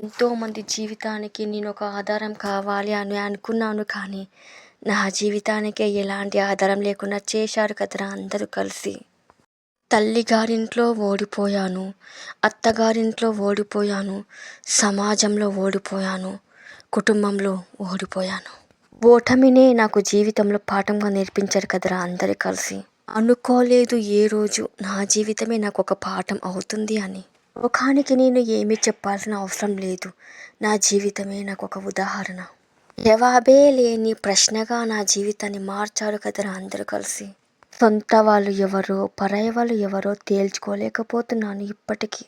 ఎంతోమంది జీవితానికి నేను ఒక ఆధారం కావాలి అని అనుకున్నాను కానీ నా జీవితానికే ఎలాంటి ఆధారం లేకుండా చేశారు కదరా అందరూ కలిసి. తల్లిగారింట్లో ఓడిపోయాను అత్తగారింట్లో ఓడిపోయాను సమాజంలో ఓడిపోయాను కుటుంబంలో ఓడిపోయాను. ఓటమినే నాకు జీవితంలో పాఠంగా నేర్పించారు కదరా అందరూ కలిసి. అనుకోలేదు ఏ రోజు నా జీవితమే నాకు ఒక పాఠం అవుతుంది అని. ముఖానికి నేను ఏమీ చెప్పాల్సిన అవసరం లేదు. నా జీవితమే నాకు ఒక ఉదాహరణ. జవాబే లేని ప్రశ్నగా నా జీవితాన్ని మార్చారు కదరా అందరూ కలిసి. సొంత వాళ్ళు ఎవరో పరాయి వాళ్ళు ఎవరో తేల్చుకోలేకపోతున్నాను ఇప్పటికీ.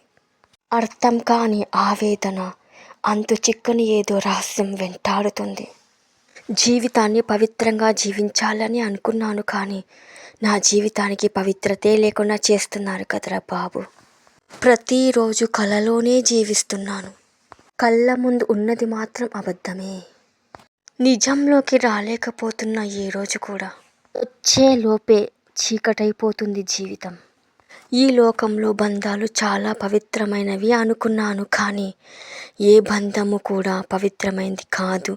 అర్థం కాని ఆవేదన అంతు చిక్కని ఏదో రహస్యం వెంటాడుతుంది. జీవితాన్ని పవిత్రంగా జీవించాలని అనుకున్నాను కానీ నా జీవితానికి పవిత్రతే లేకుండా చేస్తున్నారు కదరా బాబు. ప్రతిరోజు కలలోనే జీవిస్తున్నాను. కళ్ళ ముందు ఉన్నది మాత్రం అబద్ధమే. నిజంలోకి రాలేకపోతున్న ఏ రోజు కూడా. వచ్చే లోపే చీకటైపోతుంది జీవితం. ఈ లోకంలో బంధాలు చాలా పవిత్రమైనవి అనుకున్నాను కానీ ఏ బంధము కూడా పవిత్రమైంది కాదు.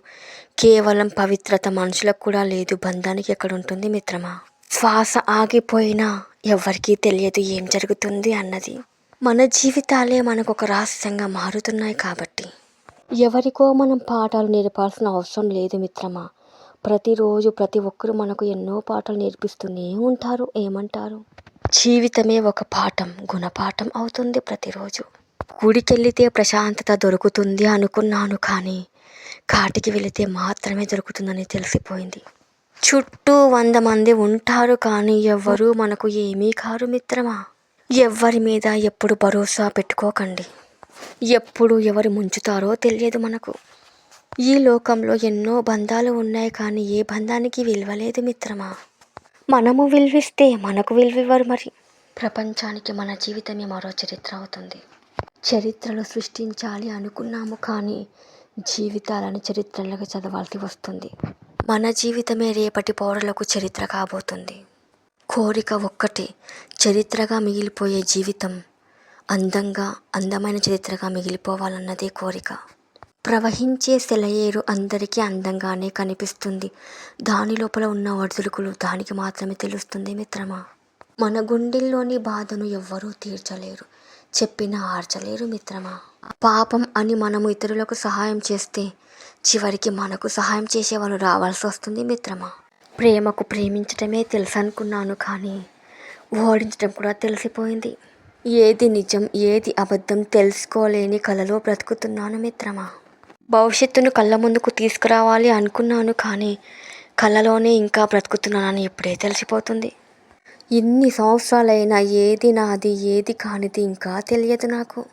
కేవలం పవిత్రత మనుషులకు కూడా లేదు. బంధానికి ఎక్కడ ఉంటుంది మిత్రమా? శ్వాస ఆగిపోయినా ఎవరికీ తెలియదు ఏం జరుగుతుంది అన్నది. మన జీవితాలే మనకు ఒక రహస్యంగా మారుతున్నాయి కాబట్టి. ఎవరికో మనం పాఠాలు నేర్పాల్సిన అవసరం లేదు మిత్రమా. ప్రతిరోజు ప్రతి ఒక్కరు మనకు ఎన్నో పాఠాలు నేర్పిస్తూనే ఉంటారు ఏమంటారు? జీవితమే ఒక పాఠం గుణపాఠం అవుతుంది ప్రతిరోజు. గుడికెళ్ళితే ప్రశాంతత దొరుకుతుంది అనుకున్నాను కానీ కాటికి వెళితే మాత్రమే దొరుకుతుందని తెలిసిపోయింది. చుట్టూ వంద మంది ఉంటారు కానీ ఎవ్వరూ మనకు ఏమీ కారు మిత్రమా. ఎవ్వరి మీద ఎప్పుడు భరోసా పెట్టుకోకండి. ఎప్పుడు ఎవరు ముంచుతారో తెలియదు మనకు. ఈ లోకంలో ఎన్నో బంధాలు ఉన్నాయి కానీ ఏ బంధానికి విలువలేదు మిత్రమా? మనము విలువిస్తే మనకు విలువివ్వరు మరి. ప్రపంచానికి మన జీవితమే మరో చరిత్ర అవుతుంది. చరిత్రలు సృష్టించాలి అనుకున్నాము కానీ జీవితాలను చరిత్రలకు చదవాల్సి వస్తుంది. మన జీవితమే రేపటి పౌరులకు చరిత్ర కాబోతుంది. కోరిక ఒక్కటే చరిత్రగా మిగిలిపోయే జీవితం. అందంగా అందమైన చరిత్రగా మిగిలిపోవాలన్నదే కోరిక. ప్రవహించే సెలయేరు అందరికీ అందంగానే కనిపిస్తుంది. దాని లోపల ఉన్న ఒడిదుడుకులు దానికి మాత్రమే తెలుస్తుంది మిత్రమా. మన గుండెల్లోని బాధను ఎవ్వరూ తీర్చలేరు. చెప్పినా ఆర్చలేరు మిత్రమా. పాపం అని మనము ఇతరులకు సహాయం చేస్తే చివరికి మనకు సహాయం చేసేవాళ్ళు రావాల్సి వస్తుంది మిత్రమా. ప్రేమకు ప్రేమించటమే తెలుసు అనుకున్నాను కానీ ఓడించడం కూడా తెలిసిపోయింది. ఏది నిజం ఏది అబద్ధం తెలుసుకోలేని కలలో బ్రతుకుతున్నాను మిత్రమా. భవిష్యత్తును కళ్ళ ముందుకు తీసుకురావాలి అనుకున్నాను కానీ కళ్ళలోనే ఇంకా బ్రతుకుతున్నానని ఇప్పుడే తెలిసిపోతుంది. ఇన్ని సంవత్సరాలైనా ఏది నాది ఏది కానిది ఇంకా తెలియదు నాకు.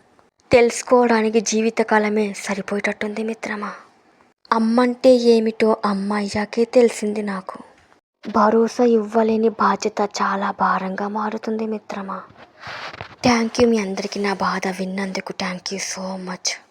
తెలుసుకోవడానికి జీవితకాలమే సరిపోయేటట్టుంది మిత్రమా. అమ్మంటే ఏమిటో అమ్మ అయ్యాకే తెలిసింది నాకు. భరోసా ఇవ్వలేని బాధ్యత చాలా భారంగా మారుతుంది మిత్రమా. థ్యాంక్ యూ మీ అందరికీ నా బాధ విన్నందుకు థ్యాంక్ యూ సో మచ్.